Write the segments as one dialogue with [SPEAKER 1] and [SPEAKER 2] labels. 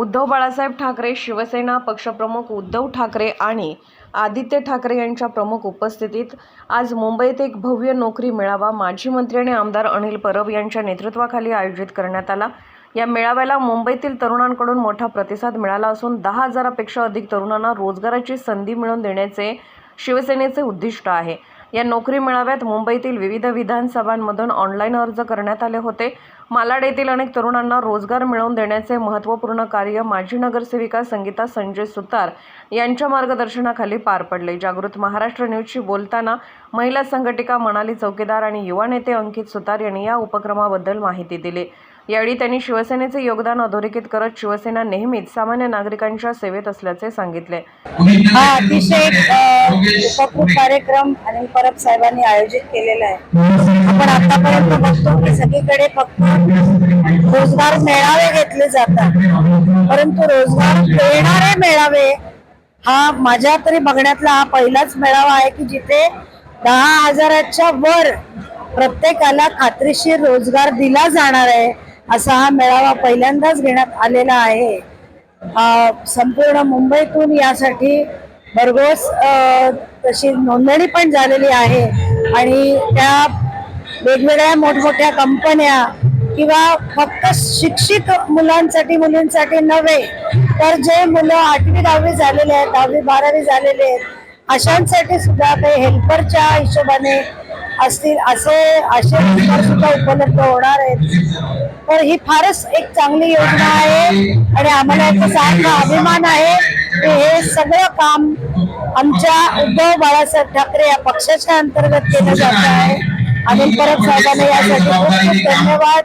[SPEAKER 1] उद्धव बाळासाहेब ठाकरे शिवसेना पक्षप्रमुख उद्धव ठाकरे आणि आदित्य ठाकरे यांच्या प्रमुख उपस्थितीत आज मुंबईत एक भव्य नोकरी मेळावा माजी मंत्री आणि आमदार अनिल परब यांच्या नेतृत्वाखाली आयोजित करण्यात आला. या मेळाव्याला मुंबईतील तरुणांकडून मोठा प्रतिसाद मिळाला असून दहा हजारापेक्षा अधिक तरुणांना रोजगाराची संधी मिळवून देण्याचे शिवसेनेचे उद्दिष्ट आहे. या नोकरी मेळाव्यात मुंबईतील विविध विधानसभांमधून ऑनलाईन अर्ज करण्यात आले होते. मालाड येथील अनेक तरुणांना रोजगार मिळवून देण्याचे महत्त्वपूर्ण कार्य माजी नगरसेविका संगीता संजय सुतार यांच्या मार्गदर्शनाखाली पार पडले. जागृत महाराष्ट्र न्यूजशी बोलताना महिला संघटिका मनाली चौकीदार आणि युवा नेते अंकित सुतार यांनी या उपक्रमाबद्दल माहिती दिली. यावेळी त्यांनी शिवसेनेचे योगदान अधोरेखित करत शिवसेना नेहमीच सामान्य नागरिकांच्या सेवेत असल्याचे सांगितले.
[SPEAKER 2] हा अतिशय उपकृत कार्यक्रम अनिल परब साहेबांनी आयोजित केलेला आहे. आपण आतापर्यंत बघतो की सगळीकडे फक्त रोजगार मेळावे घेतले जातात. परंतु रोजगार देणारे मेळावे हा माझ्या तरी बघण्यातला हा पहिलाच मेळावा आहे की जिथे दहा हजाराच्या वर प्रत्येकाला खात्रीशीर रोजगार दिला जाणार आहे असा हा मेळावा पहिल्यांदाच घेण्यात आलेला आहे. संपूर्ण मुंबईतून यासाठी भरघोस तशी नोंदणी पण झालेली आहे. आणि त्या वेगवेगळ्या मोठमोठ्या कंपन्या किंवा फक्त शिक्षित मुलांसाठी मुलींसाठी नव्हे तर जे मुलं आठवी दहावी झालेले आहेत दहावी बारावी झालेले आहेत अशांसाठी सुद्धा ते हेल्परच्या हिशोबाने असतील असे असे सुद्धा उपलब्ध होणार आहेत. तर ही फारच एक चांगली योजना आहे आणि आम्हाला याचा सारखा अभिमान आहे की हे सगळं काम आमच्या उद्धव बाळासाहेब ठाकरे या पक्षाच्या अंतर्गत केलं जात आहे. अनिल परब साहेबांना यासाठी खूप खूप धन्यवाद.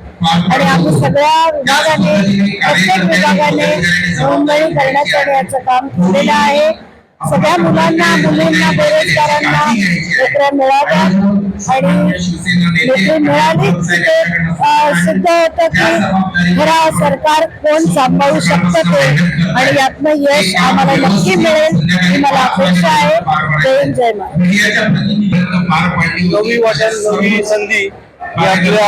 [SPEAKER 2] आणि आम्ही सगळ्या विभागाने प्रत्येक विभागाने नोंदणी करण्याचं याचं काम केलेलं आहे. सगळ्या मुलांना मुलींना बेरोजगारांना नोकऱ्या मिळाव्या आणि नोकरी मिळालीच ते सिद्ध होतं की खरा सरकार कोण सांभाळू शकतं ते आणि यातनं यश आम्हाला नक्की मिळेल ही मला अपेक्षा आहे. जय जय महाराष्ट्र
[SPEAKER 3] नवी वाटण नवी संधी आपल्या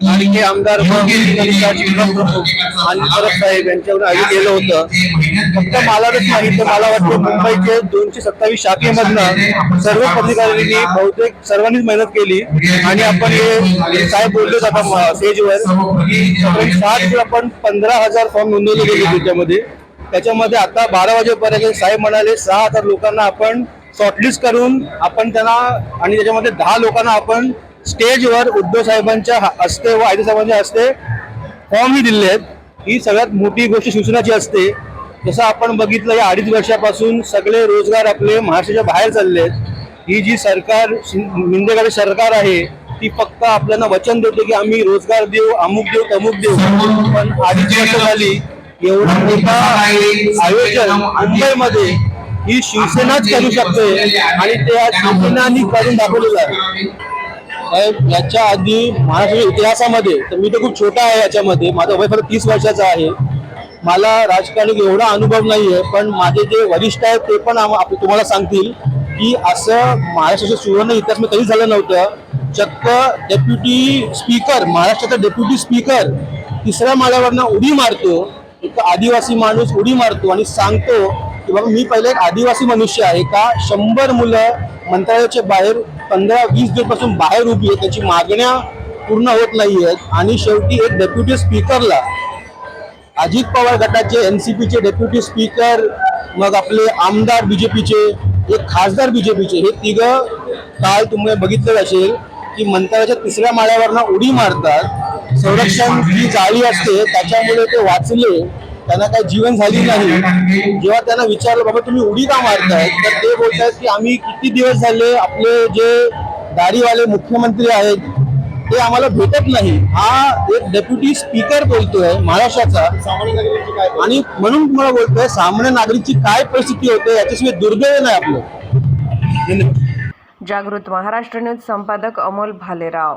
[SPEAKER 3] आपले लाडके आमदार आणि परब साहेब यांच्यावर आयोजित केलं होतं. फक्त मलाच नाही तर मला वाटतं मुंबईचे दोनशे सत्तावीस शाखेमधनं सर्व पदाधिकाऱ्यांनी बहुतेक सर्वांनीच मेहनत केली. आणि आपण हे साहेब बोलले आता स्टेजवर सात आपण पंधरा हजार फॉर्म नोंदवले गेले त्याच्यामध्ये. त्याच्यामध्ये आता बारा वाजेपर्यंत साहेब म्हणाले सहा हजार लोकांना आपण शॉर्टलिस्ट करून आपण त्यांना आणि त्याच्यामध्ये दहा लोकांना आपण स्टेजवर उद्धव साहेबांच्या हस्ते व आयते साहेबांच्या हस्ते फॉर्मही दिले आहेत. ही सगळ्यात मोठी गोष्ट शिवसेनाची असते. जसं आपण बघितलं या अडीच वर्षापासून सगळे रोजगार आपले महाराष्ट्राच्या बाहेर चालले आहेत. ही जी सरकार मिंदेगाडी सरकार आहे ती फक्त आपल्याला वचन देते की आम्ही रोजगार देऊ अमुक देऊ तमुक देऊ. पण अडीच वर्ष झाली एवढं मोठा आयोजन मुंबईमध्ये ही शिवसेनाच करू शकते आणि ते आज शिवसेनानी करून दाखवलेलं आहे. साहेब याच्या आधी महाराष्ट्राच्या इतिहासामध्ये तर मी तर खूप छोटा आहे याच्यामध्ये माझं वय फक्त तीस वर्षाचा आहे. मला राजकारणी एवढा अनुभव नाही आहे पण माझे जे वरिष्ठ आहेत ते पण आप- तुम्हाला सांगतील की असं महाराष्ट्राच्या सुवर्ण इतिहास कधीच झालं नव्हतं. चक्क डेप्युटी स्पीकर महाराष्ट्राचा डेप्युटी स्पीकर तिसऱ्या माळ्यावरनं उडी मारतो. एक आदिवासी माणूस उडी मारतो आणि सांगतो की बाबा मी पहिले एक आदिवासी मनुष्य आहे का? शंभर मुलं मंत्रालयाच्या बाहेर पंधरा वीस दिवसापासून बाहेर उभी आहेत त्याची मागण्या पूर्ण होत नाही आहेत आणि शेवटी एक डेप्युटी स्पीकरला अजित पवार गटाचे एनसीपीचे डेप्युटी स्पीकर मग आपले आमदार बीजेपीचे एक खासदार बीजेपीचे हे तिघं काल तुम्ही बघितलं असेल की मंत्रालयाच्या तिसऱ्या माळ्यावरनं उडी मारतात. संरक्षण जी जाळी असते. त्याच्यामुळे ते वाचले. त्यांना काही जीवन झाली नाही. जेव्हा त्यांना विचारलं बाबा तुम्ही उडी का मारताय? तर ते बोलतायत की आम्ही किती दिवस झाले आपले जे दाढीवाले मुख्यमंत्री आहेत ते आम्हाला भेटत नाही. हा एक डेप्युटी स्पीकर बोलतोय महाराष्ट्राचा. आणि म्हणून तुम्हाला बोलतोय सामान्य नागरिकची काय परिस्थिती होते याच्याशिवाय दुर्दैव नाही आपलं.
[SPEAKER 1] जागृत महाराष्ट्र न्यूज संपादक अमोल भालेराव.